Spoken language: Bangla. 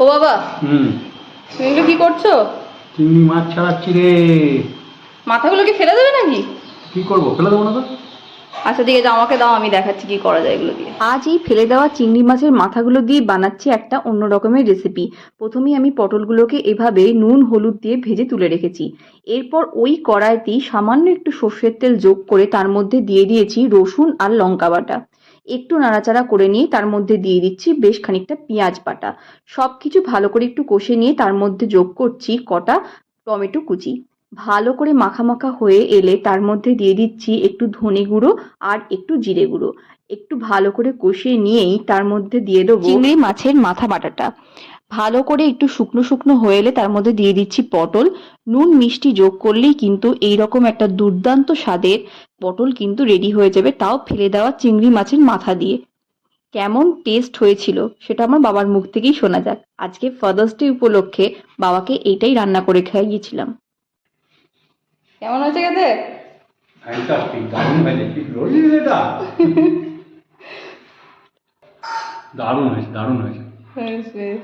ও বাবা। হুম। তুমি এগুলো কি করছ? চিংড়ি মাছ ছাড়াচ্ছি রে। মাথাগুলো কি ফেলে দেবে নাকি? কি করব? ফেলে দেবো না তো? আচ্ছা ঠিক আছে, আমাকে দাও, আমি দেখাচ্ছি কি করা যায় এগুলো দিয়ে। আজ এই ফেলে দেওয়া চিংড়ি মাছের মাথাগুলো দিয়ে বানাচ্ছি একটা অন্য রকমের রেসিপি প্রথমেই আমি পটলগুলোকে এভাবে নুন, হলুদ দিয়ে ভেজে তুলে রেখেছি। এরপর ওই কড়াইতেই সামান্য একটু সর্ষের তেল যোগ করে তার মধ্যে দিয়ে দিয়েছি রসুন আর লঙ্কা বাটা। একটু নাড়াচাড়া করে নিয়ে তার মধ্যে দিয়ে দিচ্ছি বেশ খানিকটা পেঁয়াজ বাটা। সব কিছু ভালো করে একটু কষে নিয়ে তার মধ্যে যোগ করছি কটা টমেটো কুচি। ভালো করে মাখা মাখা হয়ে এলে তার মধ্যে দিয়ে দিচ্ছি একটু ধনে গুঁড়ো আর একটু জিরে গুঁড়ো। একটু ভালো করে কষিয়ে নিয়েই তার মধ্যে দিয়ে দেবো চিংড়ি মাছের মাথা বাটাটা। ভালো করে একটু শুকনো শুকনো হয়ে এলে তার মধ্যে দিয়ে দিচ্ছি পটল। নুন মিষ্টি যোগ করলেই কিন্তু এই রকম একটা দুর্দান্ত স্বাদের পটল কিন্তু রেডি হয়ে যাবে তাও ফেলে দেওয়া চিংড়ি মাছের মাথা দিয়ে। কেমন টেস্ট হয়েছিল সেটা আমার বাবার মুখ থেকেই শোনা যাক। আজকে ফাদার্স ডে উপলক্ষে বাবাকে এইটাই রান্না করে খাইয়েছিলাম। কেমন হয়েছে খেতে? ফ্যান্টাস্টিক দারুণ হয়েছে কি বললি এটা? দারুণ হয়েছে দারুণ হয়েছে। বেশ বেশ।